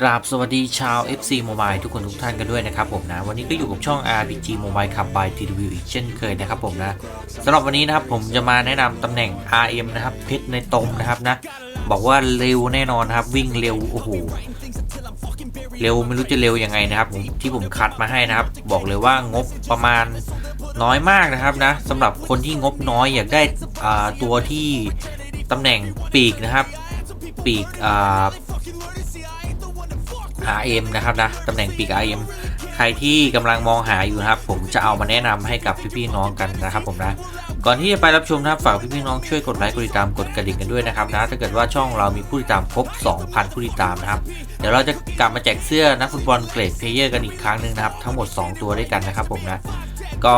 กราบสวัสดีชาว FC Mobile ทุกคนทุกท่านกันด้วยนะครับผมนะ วันนี้ก็อยู่กับช่อง RPG Mobile ขับ by TW อีกเช่นเคยนะครับผมนะสำหรับวันนี้นะครับผมจะมาแนะนำตำแหน่ง RM นะครับเพชรในตมนะครับนะ บอกว่าเร็วแน่นอนนะครับ วิ่งเร็ว โอ้โห เร็วไม่รู้จะเร็วยังไงนะครับผมที่ผมคัดมาให้นะครับ บอกเลยว่างบประมาณน้อยมากนะครับนะสำหรับคนที่งบน้อยอยากได้ตัวที่ตำแหน่งปีกนะครับ ปีกอ่า RM นะครับนะตำแหน่งปีก RM ใครที่กำลังมองหาอยู่นะครับ ผมจะเอามาแนะนำให้กับพี่ๆน้องกันนะครับ ผมนะก่อนที่จะไปรับชมนะครับฝากพี่ๆน้องช่วยกดไลค์กดติดตามกดกระดิ่งกันด้วยนะครับนะถ้าเกิดว่าช่องเรามีผู้ติดตามครบ 2,000 ผู้ติดตามนะครับ เดี๋ยวเราจะกลับมาแจกเสื้อนักฟุตบอลเกรดเพลเยอร์กันอีกครั้งหนึ่งนะครับทั้งหมด 2 ตัวด้วยกันนะครับ ผมนะก็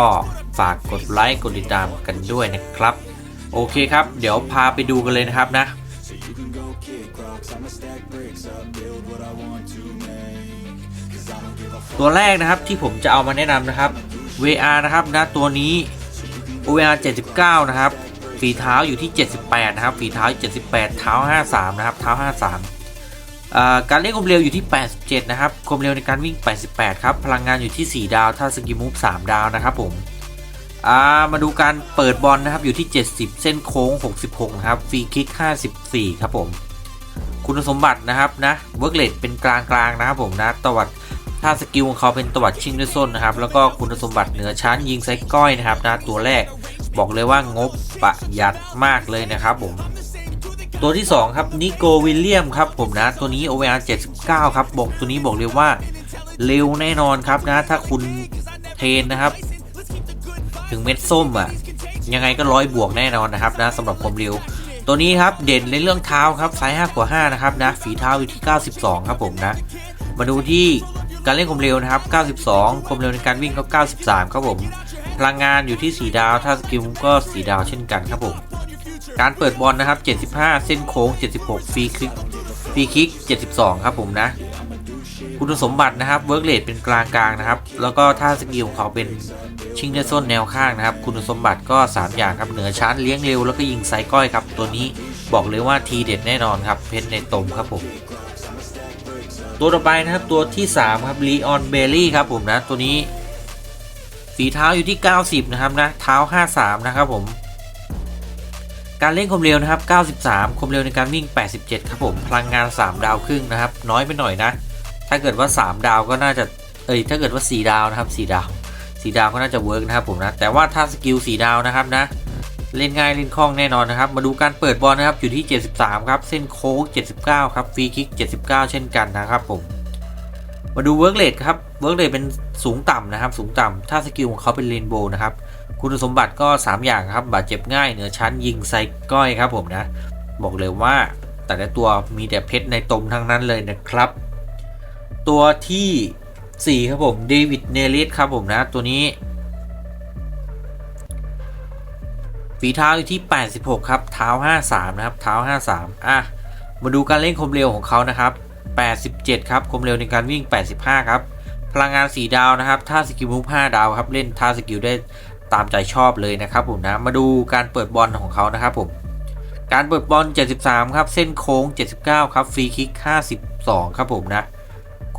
ฝากกดไลค์กดติดตามกันด้วยนะครับ โอเคครับ เดี๋ยวพาไปดูกันเลยนะครับนะ ตัวแรกนะครับที่ผมจะเอามาแนะนำนะครับ VR นะครับนะตัวนี้ VR 79 นะครับ ฝีเท้าอยู่ที่ 78 นะครับ ฝีเท้า 78 เท้า 53 นะครับ เท้า 53อ่าการเล่นความเร็วอยู่ที่ 87 นะครับความเร็วในการวิ่ง 88 ครับ พลังงานอยู่ที่ 4 ดาว ถ้าสกิมูฟ 3 ดาวนะครับผมามาดูการเปิดบอลนะครับอยู่ที่ 70 เส้นโค้ง 66 นะครับ ฟรีคิก 54 ครับผม คุณสมบัตินะครับนะ เวิร์กเลดเป็นกลางๆนะครับผมนะตวัด ถ้าสกิลของเขาเป็นตวัดชิงด้วยส้นนะครับ แล้วก็คุณสมบัติเหนือชั้นยิงไซก้อยนะครับนะตัวแรกบอกเลยว่างบประหยัดมากเลยนะครับผม ตัวที่ 2 ครับนิโกวิลเลียมครับผมนะ ตัวนี้ OVR 79 ครับบอกตัวนี้บอกเลยว่าเร็วแน่นอนครับนะ ถ้าคุณเทนนะครับ ถึงเม็ดส้มอะ ยังไงก็ร้อยบวกแน่นอนนะครับนะสำหรับความเร็ว ตัวนี้ครับเด่นในเรื่องเท้าครับไซส์5กว่า5นะครับนะ ฝีเท้าอยู่ที่ 92 ครับผมนะ มาดูที่ การเล่นความเร็วนะครับ 92ความเร็วในการวิ่งก็ 93 ครับผม พลังงานอยู่ที่ 4 ดาว ถ้าสกิลก็ 4 ดาวเช่นกันครับผม การเปิดบอลนะครับ 75 เส้นโค้ง 76 ฟรีคลิก ฟรีคิก 72 ครับผมนะ คุณสมบัตินะครับเวิร์กเลดเป็นกลางกลางนะครับ แล้วก็ท่าสกิลของเขาเป็นชิงเนส้นแนวข้างนะครับ คุณสมบัติก็ 3 อย่างครับ เหนือชั้นเลี้ยงเร็วแล้วก็ยิงไซก้อยครับ ตัวนี้บอกเลยว่าทีเด็ดแน่นอนครับ เพชรในตมครับผม ตัวต่อไปนะครับตัวที่ 3 ครับลีออนเบลลี่ครับผมนะตัวนี้ฝีเท้าอยู่ที่ 90 นะครับนะเท้า 53 นะครับผม การเล่นคมเร็วนะครับ 93ความเร็วในการวิ่ง 87 ครับผมพลังงาน 3 ดาวครึ่งนะครับ น้อยไปหน่อยนะ ถ้าเกิดว่า 3 ดาวก็น่าจะเอ้ยถ้าเกิดว่า 4 ดาวนะครับ 4 ดาว 4 ดาวก็น่าจะเวิร์กนะครับผมนะแต่ว่าถ้าสกิล4ดาวนะครับนะ เล่นง่ายเล่นคล่องแน่นอนนะครับ มาดูการเปิดบอลนะครับอยู่ที่ 73 ครับ เส้นโค้ง 79 ครับฟรีคิก 79 เช่นกันนะครับผม มาดูเวิร์กเลทครับเวิร์กเลทเป็นสูงต่ำนะครับ สูงต่ำถ้าสกิลของเขาเป็นเรนโบว์นะครับ คุณสมบัติก็ 3 อย่างครับ บาดเจ็บง่ายเหนือชั้นยิงไซก้อยครับผมนะ บอกเลยว่าแต่ละตัวมีแต่เพชรในตมทั้งนั้นเลยนะครับ ตัวที่ 4 ครับผมเดวิดเนลิสครับผมนะตัวนี้ ฝีเท้าอยู่ที่ 86 ครับเท้า 53 นะครับเท้า 53 อะ มาดูการเล่นคมเร็วของเขานะครับ 87 ครับคมเร็วในการวิ่ง 85 ครับ พลังงาน 4 ดาวนะครับถ้าสกิลมูฟ5ดาวครับเล่นท่าสกิลได้ตามใจชอบเลยนะครับผมนะมาดูการเปิดบอลของเขานะครับผมการเปิดบอล 73 ครับ เส้นโค้ง 79 ครับฟรีคิก 52 ครับผมนะ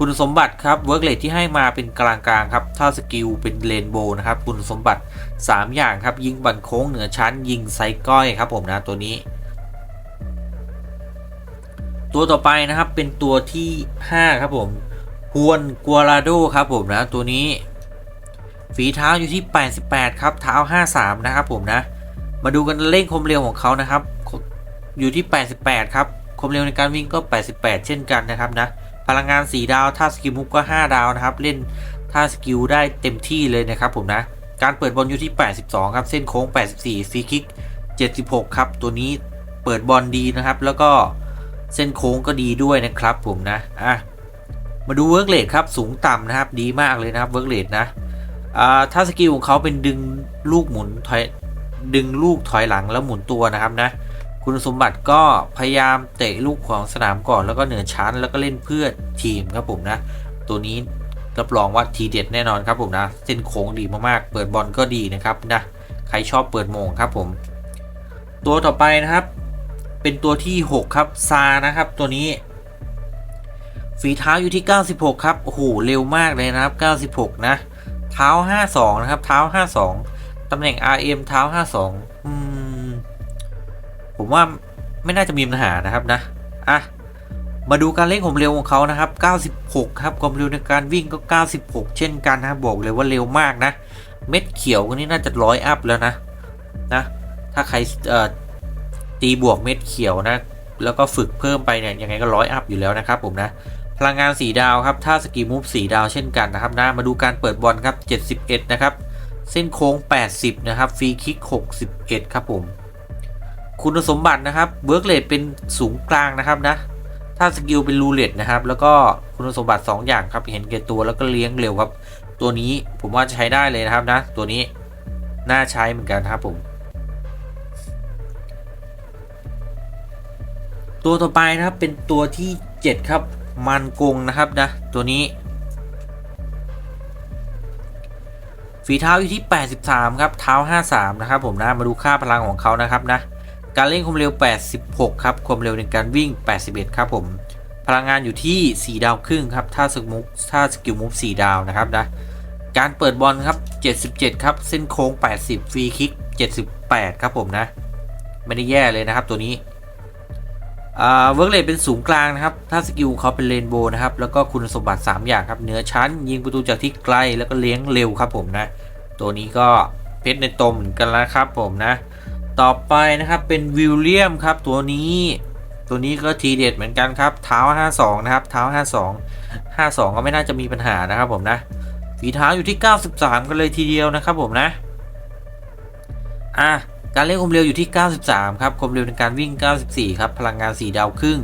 คุณสมบัติครับเวิร์กเลทที่ให้มาเป็นกลางๆครับ ถ้าสกิลเป็นเรนโบว์นะครับ คุณสมบัติ 3 อย่างครับ ยิงบันโค้งเหนือชั้น ยิงไซก้อยครับผมนะตัวนี้ ตัวต่อไปนะครับเป็นตัวที่ 5 ครับผมฮวนกัวลาโดครับผมนะตัวนี้ ฝีเท้าอยู่ที่ 88 ครับเท้า 53 นะครับผมนะ มาดูกันเร่งความเร็วของเขานะครับ อยู่ที่ 88 ครับความเร็วในการวิ่งก็ 88 เช่นกันนะครับนะ ลังงาน 4 ดาว ถ้าสกิลมุกก็ 5 ดาวนะครับ เล่นถ้าสกิลได้เต็มที่เลยนะครับผมนะ การเปิดบอลอยู่ที่ 82 ครับ เส้นโค้ง 84ฟรีคิก 76 ครับ ตัวนี้เปิดบอลดีนะครับ แล้วก็เส้นโค้งก็ดีด้วยนะครับผมนะ อะ มาดูเวิร์กเลทครับ สูงต่ำนะครับ ดีมากเลยนะครับเวิร์กเลทนะอ่าถ้าสกิลของเขาเป็นดึงลูกหมุนถอยดึงลูกถอยหลังแล้วหมุนตัวนะครับนะ คุณสมบัติก็พยายามเตะลูกของสนามก่อนแล้วก็เหนือชั้น แล้วก็เล่นเพื่อทีมครับผมนะ ตัวนี้รับรองว่าทีเด็ดแน่นอนครับผมนะเส้นโค้งดีมากๆ เปิดบอลก็ดีนะครับนะใครชอบเปิดโมงครับผม ตัวต่อไปนะครับ เป็นตัวที่ 6 ครับซานะครับ ตัวนี้ ฝีเท้าอยู่ที่ 96 ครับโอ้โหเร็วมากเลยนะครับ 96 นะ เท้า 52 นะครับ เท้า 52ตำแหน่ง RM เท้า 52อืม ผมว่าไม่น่าจะมีปัญหานะครับนะอะมาดูการเล่นความเร็วของเขานะครับ 96 ครับ ความเร็วในการวิ่งก็ 96 เช่นกันนะครับบอกเลยว่าเร็วมากนะ เม็ดเขียวก็นี่น่าจะร้อยอัพแล้วนะ นะ ถ้าใครตีบวกเม็ดเขียวนะ แล้วก็ฝึกเพิ่มไปเนี่ย ยังไงก็ร้อยอัพอยู่แล้วนะครับผมนะ พลังงานสีดาวครับ ถ้าสกีมูฟสีดาวเช่นกันนะครับนะ มาดูการเปิดบอลครับ 71 นะครับ เส้นโค้ง 80 นะครับ ฟรีคิก 61 ครับผม คุณสมบัตินะครับเวิร์กเลทเป็นสูงกลางนะครับนะ ถ้าสกิลเป็นรูเลตนะครับ แล้วก็คุณสมบัติ 2 อย่างครับ เห็นแก่ตัวแล้วก็เลี้ยงเร็วครับ ตัวนี้ผมว่าจะใช้ได้เลยนะครับนะ ตัวนี้น่าใช้เหมือนกันครับผม ตัวต่อไปนะครับเป็นตัวที่ 7 ครับ มันกงนะครับนะ ตัวนี้ ฝีเท้าอยู่ที่ 83 ครับ เท้า 53 นะครับผมนะ มาดูค่าพลังของเขานะครับนะ การเล่นความเร็ว 86 ครับ ความเร็วในการวิ่ง 81 ครับผม พลังงานอยู่ที่ 4 ดาวครึ่งครับ ถ้าสกิลมุฟถ้าสกิลมุฟ4ดาวนะครับนะ การเปิดบอลครับ 77 ครับ เส้นโค้ง 80 ฟรีคิก 78 ครับผมนะ ไม่ได้แย่เลยนะครับตัวนี้อ่าเวิร์กเลทเป็นสูงกลางนะครับ ถ้าสกิลเขาเป็นเรนโบว์นะครับ แล้วก็คุณสมบัติ 3 อย่างครับ เหนือชั้น ยิงประตูจากที่ไกล แล้วก็เลี้ยงเร็วครับผมนะ ตัวนี้ก็เพชรในตมเหมือนกันแล้วครับผมนะ ต่อไปนะครับเป็นวิลเลียมครับตัวนี้ตัวนี้ก็ทีเด็ดเหมือนกันครับเท้า 52 นะครับเท้า 52 52 ก็ไม่น่าจะมีปัญหานะครับผมนะฝีเท้าอยู่ที่ 93 กันเลยทีเดียวนะครับผมนะอะการเล่นความเร็วอยู่ที่ 93 ครับความเร็วในการวิ่ง 94 ครับ พลังงาน 4 ดาวครึ่ง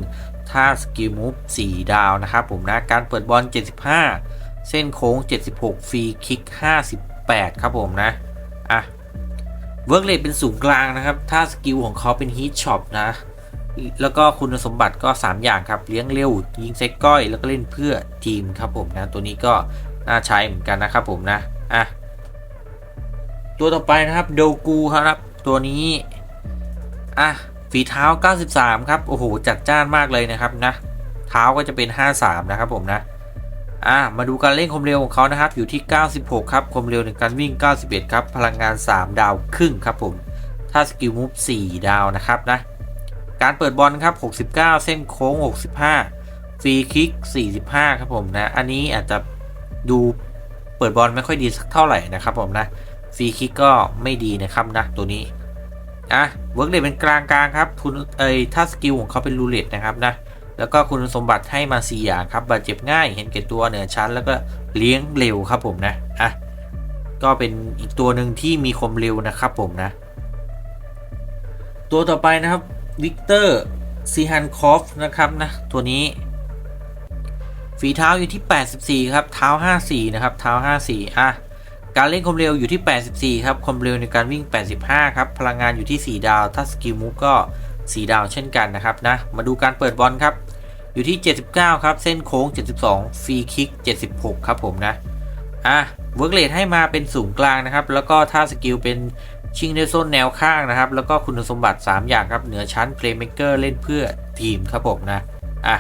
ท่าสกิลมูฟ 4 ดาวนะครับผมนะ การเปิดบอล 75 เส้นโค้ง 76 ฟรีคิก 58 ครับผมนะอะ เวิร์กเลทเป็นสูงกลางนะครับ ถ้าสกิลของเขาเป็นฮีทช็อปนะ แล้วก็คุณสมบัติก็ 3 อย่างครับ เลี้ยงเร็ว ยิงเซ็กก้อย แล้วก็เล่นเพื่อทีมครับผมนะ ตัวนี้ก็น่าใช้เหมือนกันนะครับผมนะ อะ ตัวต่อไปนะครับโดกูครับ ตัวนี้ อะ ฝีเท้า 93 ครับ โอ้โห จัดจ้านมากเลยนะครับนะ เท้าก็จะเป็น 53 นะครับผมนะ อะมาดูการเล่นความเร็วของเขานะครับ อยู่ที่ 96 ครับ ความเร็วในการวิ่ง 91 ครับ พลังงาน 3 ดาวครึ่งครับผม ถ้าสกิลมูฟ 4 ดาวนะครับนะ การเปิดบอลครับ 69 เส้นโค้ง 65ฟรีคิก 45 ครับผมนะ อันนี้อาจจะดูเปิดบอลไม่ค่อยดีสักเท่าไหร่นะครับผมนะฟรีคิกก็ไม่ดีนะครับนะตัวนี้ อะเวิร์กเดเป็นกลางกลางครับคุณเอ้ยถ้าสกิลของเขาเป็นรูเลตนะครับนะ แล้วก็คุณสมบัติให้มา4อย่างครับบาดเจ็บง่ายเห็นแก่ตัวเหนือชั้น แล้วก็เลี้ยงเร็วครับผมนะอะก็เป็นอีกตัวหนึ่งที่มีความเร็วนะครับผมนะ ตัวต่อไปนะครับวิกเตอร์ซีฮันคอฟนะครับนะตัวนี้ ฝีเท้าอยู่ที่ 84 ครับ เท้า 54 นะครับ เท้า 54 อะการเล่นความเร็วอยู่ที่ 84 ครับความเร็วในการวิ่ง 85 ครับ พลังงานอยู่ที่ 4 ดาว ถ้าสกิลมูฟก็ 4 ดาวเช่นกันนะครับนะ มาดูการเปิดบอลครับ อยู่ที่ 79 ครับ เส้นโค้ง 72ฟรีคิก 76 ครับผมนะ อะเวิร์กเลทให้มาเป็นสูงกลางนะครับ แล้วก็ถ้าสกิลเป็นชิงในโซนแนวข้างนะครับ แล้วก็คุณสมบัติ 3 อย่างครับ เหนือชั้นเพลย์เม k เกอร์เล่นเพื่อทีมครับผมนะ อะ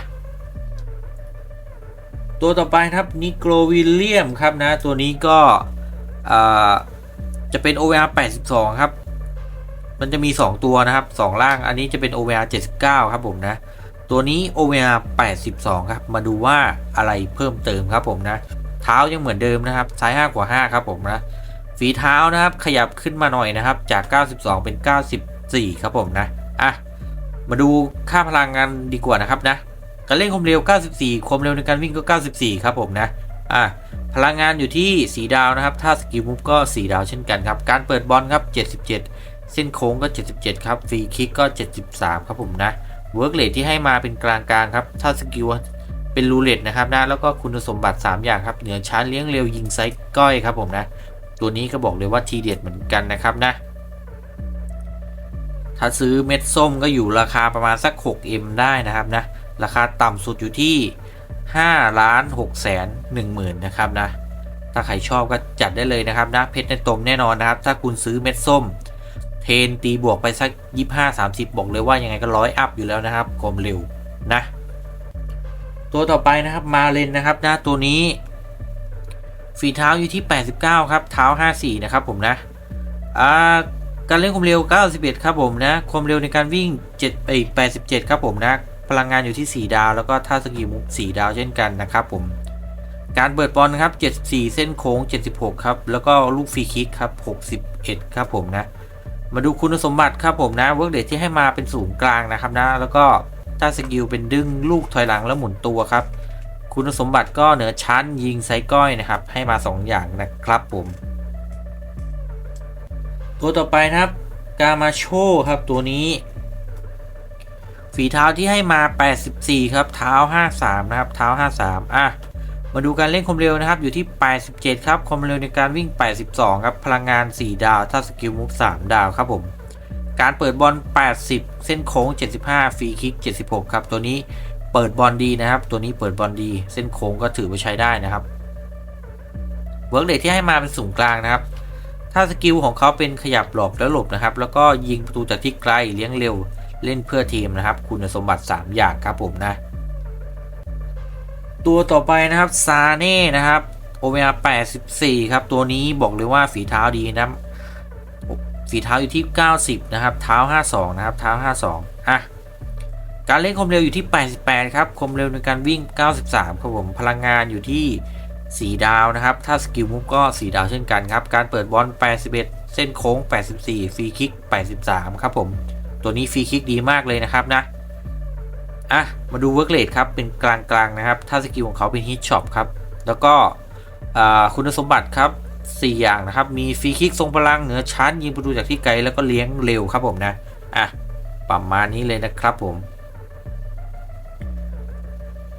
ตัวต่อไปครับนิโกรวิลเลียมครับนะ ตัวนี้ก็จะเป็น OVR 82 ครับ มันจะมี 2 ตัวนะครับ 2 ล่าง อันนี้จะเป็น OVR 79 ครับผมนะ ตัวนี้ OVR 82 ครับ มาดูว่าอะไรเพิ่มเติมครับผมนะ เท้ายังเหมือนเดิมนะครับซ้าย5กว่า 5 ครับผมนะ ฝีเท้านะครับขยับขึ้นมาหน่อยนะครับ จาก 92 เป็น 94 ครับผมนะ อะ มาดูค่าพลังงานดีกว่านะครับนะ การเล่นความเร็ว 94 ความเร็วในการวิ่งก็ 94 ครับผมนะ อะ พลังงานอยู่ที่4ดาวนะครับ ถ้าสกิลมูฟก็4ดาวเช่นกันครับ การเปิดบอลครับ 77 เส้นโค้งก็ 77 ครับ ฟรีคิกก็ 73 ครับผมนะ เวิร์กเลทที่ให้มาเป็นกลางๆครับ ถ้าสกิลเป็นรูเลตนะครับนะแล้วก็คุณสมบัติ 3 อย่างครับเหนือชั้นเลี้ยงเร็วยิงไซส์ก้อยครับผมนะ ตัวนี้ก็บอกเลยว่าทีเด็ดเหมือนกันนะครับนะ ถ้าซื้อเม็ดส้มก็อยู่ราคาประมาณสัก 6M ได้นะครับนะ ราคาต่ำสุดอยู่ที่5ล้าน6แสน1หมื่นนะครับนะ ถ้าใครชอบก็จัดได้เลยนะครับนะเพชรในตมแน่นอนนะครับ ถ้าคุณซื้อเม็ดส้ม เทนตีบวกไปสัก 25 30 บอกเลยว่ายังไงก็ร้อยอัพอยู่แล้วนะครับความเร็วนะ ตัวต่อไปนะครับมาเลนนะครับนะตัวนี้ ฝีเท้าอยู่ที่ 89 ครับ เท้า 54 นะครับผมนะอ่าการเล่นความเร็ว 91 ครับผมนะ ความเร็วในการวิ่ง7เอ้ย87 ครับผมนะ พลังงานอยู่ที่ 4 ดาว แล้วก็ท่าสกีมุก4ดาวเช่นกันนะครับผม การเปิดบอลนะครับ 74 เส้นโค้ง 76 ครับ แล้วก็ลูกฟรีคิกครับ 61 ครับผมนะ มาดูคุณสมบัติครับผมนะเวิร์กเดทที่ให้มาเป็นศูนย์กลางนะครับนะ แล้วก็ถ้าสกิลเป็นดึงลูกถอยหลังแล้วหมุนตัวครับ คุณสมบัติก็เหนือชั้นยิงไซก้อยนะครับ ให้มา 2 อย่างนะครับผม ตัวต่อไปนะครับ กามาโชครับตัวนี้ ฝีเท้าที่ให้มา 84 ครับ เท้า 53 นะครับ เท้า 53 อะ มาดูการเล่นความเร็วนะครับ อยู่ที่ 87 ครับ ความเร็วในการวิ่ง 82 ครับ พลังงาน 4 ดาว ถ้าสกิลมูฟ3ดาวครับผม การเปิดบอล 80 เส้นโค้ง 75 ฟรีคิก 76 ครับ ตัวนี้เปิดบอลดีนะครับ ตัวนี้เปิดบอลดี เส้นโค้งก็ถือว่าใช้ได้นะครับ เวิร์กเดทที่ให้มาเป็นสูงกลางนะครับ ถ้าสกิลของเขาเป็นขยับหลบแล้วหลบนะครับ แล้วก็ยิงประตูจากที่ไกลเลี้ยงเร็ว เล่นเพื่อทีมนะครับ คุณสมบัติ 3 อย่างครับผมนะ ตัวต่อไปนะครับซาเน่นะครับโอเมอา84ครับ ตัวนี้บอกเลยว่าฝีเท้าดีนะฝีเท้าอยู่ที่ 90 นะครับ เท้า 52 นะครับ เท้า 52 อะ การเล่นคมเร็วอยู่ที่ 88 ครับ คมเร็วในการวิ่ง 93 ครับผม พลังงานอยู่ที่ 4 ดาวนะครับ ถ้าสกิลมุกก็ 4 ดาวเช่นกันครับ การเปิดบอล 81 เส้นโค้ง 84 ฟรีคิก 83 ครับผม ตัวนี้ฟรีคิกดีมากเลยนะครับนะ อะ มาดูเวิร์กเลทครับเป็นกลางๆนะครับ ถ้าสกิลของเขาเป็นฮิตช็อปครับ แล้วก็คุณสมบัติครับ 4 อย่างนะครับ มีฟรีคิกทรงพลังเหนือชั้น ยิงประตูจากที่ไกลแล้วก็เลี้ยงเร็วครับผมนะ อะ ประมาณนี้เลยนะครับผม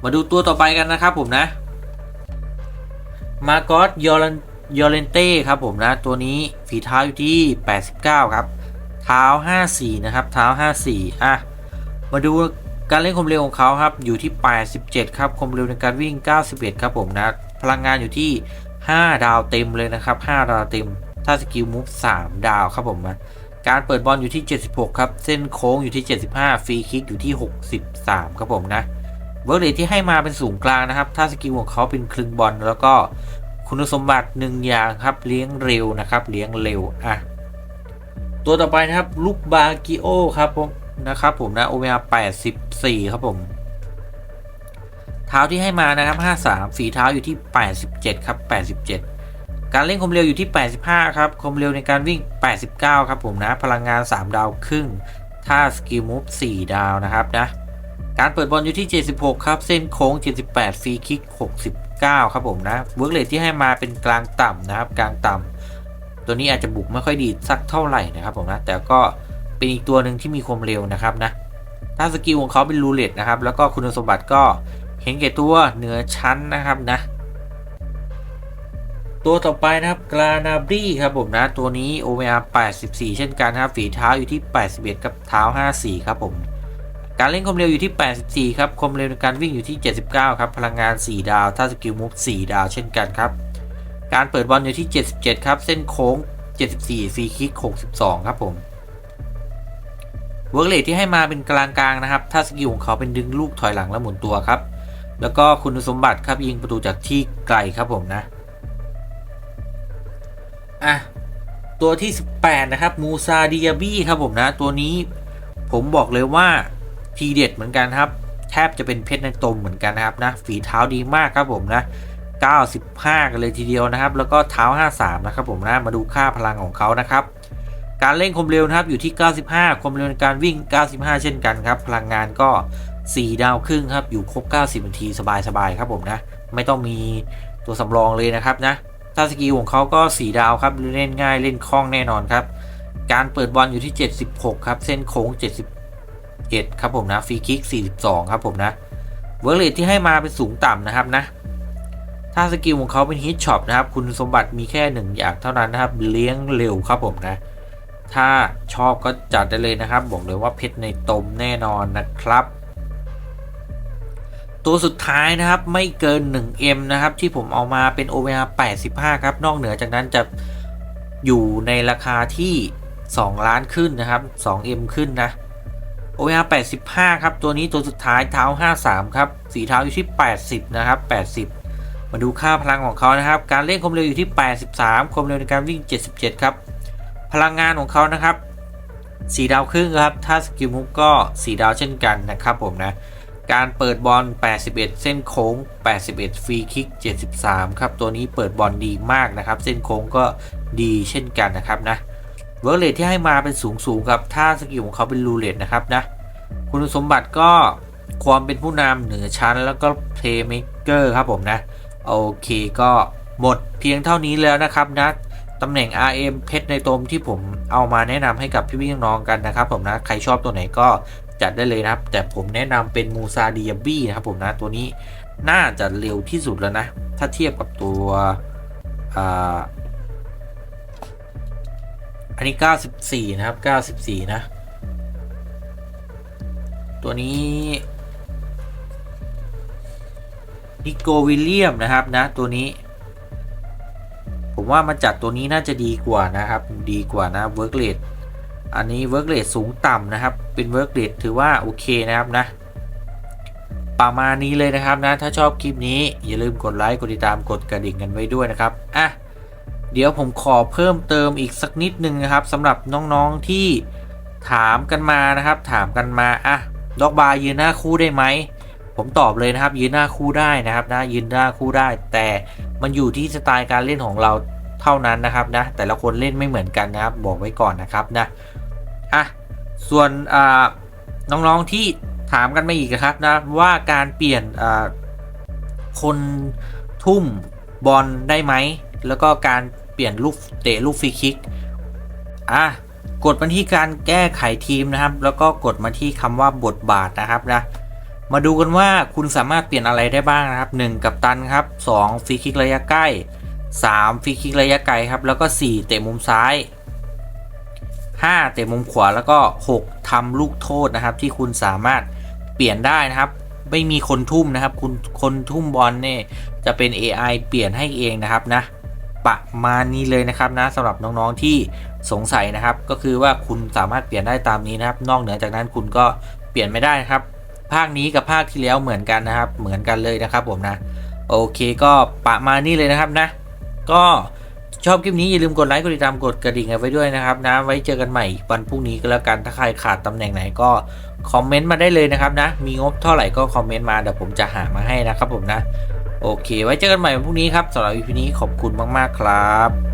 มาดูตัวต่อไปกันนะครับผมนะ มาโกอสยอรยอเรนเต้ครับผมนะ ตัวนี้ฝีเท้าอยู่ที่ 89 ครับ เท้า 54 นะครับ เท้า 54 อะ มาดู การเล่นความเร็วของเขาครับอยู่ที่ 87 ครับความเร็วในการวิ่ง 91 ครับผมนะ พลังงานอยู่ที่ 5 ดาวเต็มเลยนะครับ 5 ดาวเต็ม ถ้าสกิลมูฟ 3 ดาวครับผมนะการเปิดบอลอยู่ที่ 76 ครับ เส้นโค้งอยู่ที่ 75 ฟรีคิกอยู่ที่ 63 ครับผมนะ เวิร์กเดทที่ให้มาเป็นสูงกลางนะครับ ถ้าสกิลของเขาเป็นคลึงบอลแล้วก็คุณสมบัติหนึ่งอย่างครับเลี้ยงเร็วนะครับ เลี้ยงเร็วอะตัวต่อไปนะครับลูกบากิโอครับผม นะครับผมนะโอเมอา84ครับผม เท้าที่ให้มานะครับ53ฝีเท้าอยู่ที่87ครับ87การเล่นความเร็วอยู่ที่ 85 ครับความเร็วในการวิ่ง 89 ครับผมนะ พลังงาน 3 ดาวครึ่งถ้าสกิลมูฟ 4 ดาวนะครับนะ การเปิดบอลอยู่ที่ 76 ครับ เส้นโค้ง 78 ฟรีคิก 69 ครับผมนะ เวิร์กเลทที่ให้มาเป็นกลางต่ำนะครับ กลางต่ำ ตัวนี้อาจจะบุกไม่ค่อยดีสักเท่าไหร่นะครับผมนะ แต่ก็ เป็นอีกตัวหนึ่งที่มีความเร็วนะครับนะถ้าสกิลของเขาเป็นรูเลตนะครับ แล้วก็คุณสมบัติก็เห็นแก่ตัวเหนือชั้นนะครับนะ ตัวต่อไปนะครับกรานาบรีครับผมนะ ตัวนี้ OMR 84 เช่นกันครับฝีเท้าอยู่ที่ 81 กับเท้า 54 ครับผมการเล่นความเร็วอยู่ที่ 84 ครับ ความเร็วในการวิ่งอยู่ที่ 79 ครับ พลังงาน 4 ดาว ถ้าสกิลมูฟ4ดาว เช่นกันครับ การเปิดบอลอยู่ที่ 77 ครับ เส้นโค้ง 74 ฟรีคิก 62 ครับผม เวิร์กเลทที่ให้มาเป็นกลางๆนะครับ ถ้าสกิลของเขาเป็นดึงลูกถอยหลังและหมุนตัวครับ แล้วก็คุณสมบัติครับยิงประตูจากที่ไกลครับผมนะ อะ ตัวที่ 18 นะครับ มูซาดิยาบี้ครับผมนะ ตัวนี้ผมบอกเลยว่าทีเด็ดเหมือนกันครับ แทบจะเป็นเพชรในตมเหมือนกันนะครับนะ ฝีเท้าดีมากครับผมนะ 95 กันเลยทีเดียวนะครับ แล้วก็เท้า 53 นะครับผมนะ มาดูค่าพลังของเขานะครับ การเล่นความเร็วนะครับอยู่ที่ 95 ความเร็วในการวิ่ง 95 เช่นกันครับ พลังงานก็ 4 ดาวครึ่งครับ อยู่ครบ 90 นาทีสบายๆครับผมนะ ไม่ต้องมีตัวสำรองเลยนะครับนะถ้าสกิลของเขาก็ 4 ดาวครับ เล่นง่ายเล่นคล่องแน่นอนครับ การเปิดบอลอยู่ที่ 76 ครับ เส้นโค้ง 71 ครับผมนะ ฟรีคิก 42 ครับผมนะ เวิร์กเลทที่ให้มาเป็นสูงต่ำนะครับนะถ้าสกิลของเขาเป็นฮิตช็อปนะครับ คุณสมบัติมีแค่หนึ่งอย่างเท่านั้นนะครับ เลี้ยงเร็วครับผมนะ ถ้าชอบก็จัดได้เลยนะครับ บอกเลยว่าเพชรในตมแน่นอนนะครับ ตัวสุดท้ายนะครับไม่เกิน 1M นะครับ ที่ผมเอามาเป็น OVR 85 ครับ นอกเหนือจากนั้นจะอยู่ในราคาที่ 2 ล้านขึ้นนะครับ 2M ขึ้นนะ OR 85 ครับ ตัวนี้ตัวสุดท้ายเท้า 53 ครับ สีเท้าอยู่ที่ 80 นะครับ 80มาดูค่าพลังของเขานะครับ การเล่นความเร็วอยู่ที่ 83 ความเร็วในการวิ่ง 77 ครับ พลังงานของเขานะครับสีดาวครึ่งครับ ถ้าสกิลมุกก็สีดาวเช่นกันนะครับผมนะ การเปิดบอล 81 เส้นโค้ง 81 ฟรีคิก 73 ครับ ตัวนี้เปิดบอลดีมากนะครับ เส้นโค้งก็ดีเช่นกันนะครับนะ เวิร์กเลทที่ให้มาเป็นสูงสูงๆครับ ถ้าสกิลของเขาเป็นรูเลทนะครับนะ คุณสมบัติก็ความเป็นผู้นำเหนือชั้นแล้วก็เพลย์เม k เกอร์ครับผมนะ โอเคก็หมดเพียงเท่านี้แล้วนะครับนะ ตำแหน่ง RM เพชรในตมที่ผมเอามาแนะนำให้กับพี่พี่น้องกันนะครับ ผมนะ ใครชอบตัวไหนก็จัดได้เลยนะครับ แต่ผมแนะนำเป็นมูซาเดิยบี้นะครับผมนะตัวนี้น่าจะเร็วที่สุดแล้วนะ ถ้าเทียบกับตัวอันนี้ 94 นะครับ 94 นะ ตัวนี้นิโกวิลเลียมนะครับนะตัวนี้ ผมว่ามาจัดตัวนี้น่าจะดีกว่านะครับดีกว่านะเวิร์กเลดอันนี้เวิร์กเลดสูงต่ำนะครับ เป็นเวิร์กเลดถือว่าโอเคนะครับนะประมาณนี้เลยนะครับนะ ถ้าชอบคลิปนี้อย่าลืมกดไลค์ กดติดตาม กดกระดิ่งกันไว้ด้วยนะครับ อะ เดี๋ยวผมขอเพิ่มเติมอีกสักนิดนึงนะครับสำหรับน้องๆที่ถามกันมานะครับ ถามกันมา อะด็อกบาร์ยืนหน้าคู่ได้ไหม ผมตอบเลยนะครับยืนหน้าคู่ได้นะครับนะยืนหน้าคู่ได้ แต่มันอยู่ที่สไตล์การเล่นของเราเท่านั้นนะครับนะแต่ละคนเล่นไม่เหมือนกันนะครับ บอกไว้ก่อนนะครับนะอะส่วนอ่าน้องๆที่ถามกันมาอีกนะครับนะว่าการเปลี่ยนอ่าคนทุ่มบอลได้ไหมแล้วก็การเปลี่ยนลูกเตะลูกฟรีคิกอะกดมาที่การแก้ไขทีมนะครับ แล้วก็กดมาที่คำว่าบทบาทนะครับนะ มาดูกันว่าคุณสามารถเปลี่ยนอะไรได้บ้างนะครับ 1 กับตันครับ 2ฟรีคิกระยะใกล้ 3ฟรีคิกระยะไกลครับ แล้วก็ 4 เตะมุมซ้าย 5 เตะมุมขวาแล้วก็ 6ทำลูกโทษนะครับ ที่คุณสามารถเปลี่ยนได้นะครับ ไม่มีคนทุ่มนะครับ คุณคนทุ่มบอลเนี่ยจะเป็น AI เปลี่ยนให้เองนะครับนะประมาณนี้เลยนะครับนะสำหรับน้องๆที่สงสัยนะครับ ก็คือว่าคุณสามารถเปลี่ยนได้ตามนี้นะครับ นอกเหนือจากนั้นคุณก็เปลี่ยนไม่ได้นะครับ ภาคนี้กับภาคที่แล้วเหมือนกันนะครับ เหมือนกันเลยนะครับผมนะ โอเคก็ประมาณนี้เลยนะครับนะ ก็ชอบคลิปนี้อย่าลืมกดไลค์กดติดตามกดกระดิ่งเอาไว้ด้วยนะครับนะ ไว้เจอกันใหม่วันพรุ่งนี้ก็แล้วกัน ถ้าใครขาดตำแหน่งไหนก็คอมเมนต์มาได้เลยนะครับนะ มีงบเท่าไหร่ก็คอมเมนต์มาเดี๋ยวผมจะหามาให้นะครับผมนะ โอเค ไว้เจอกันใหม่วันพรุ่งนี้ครับสำหรับ EP นี้ขอบคุณมากๆครับ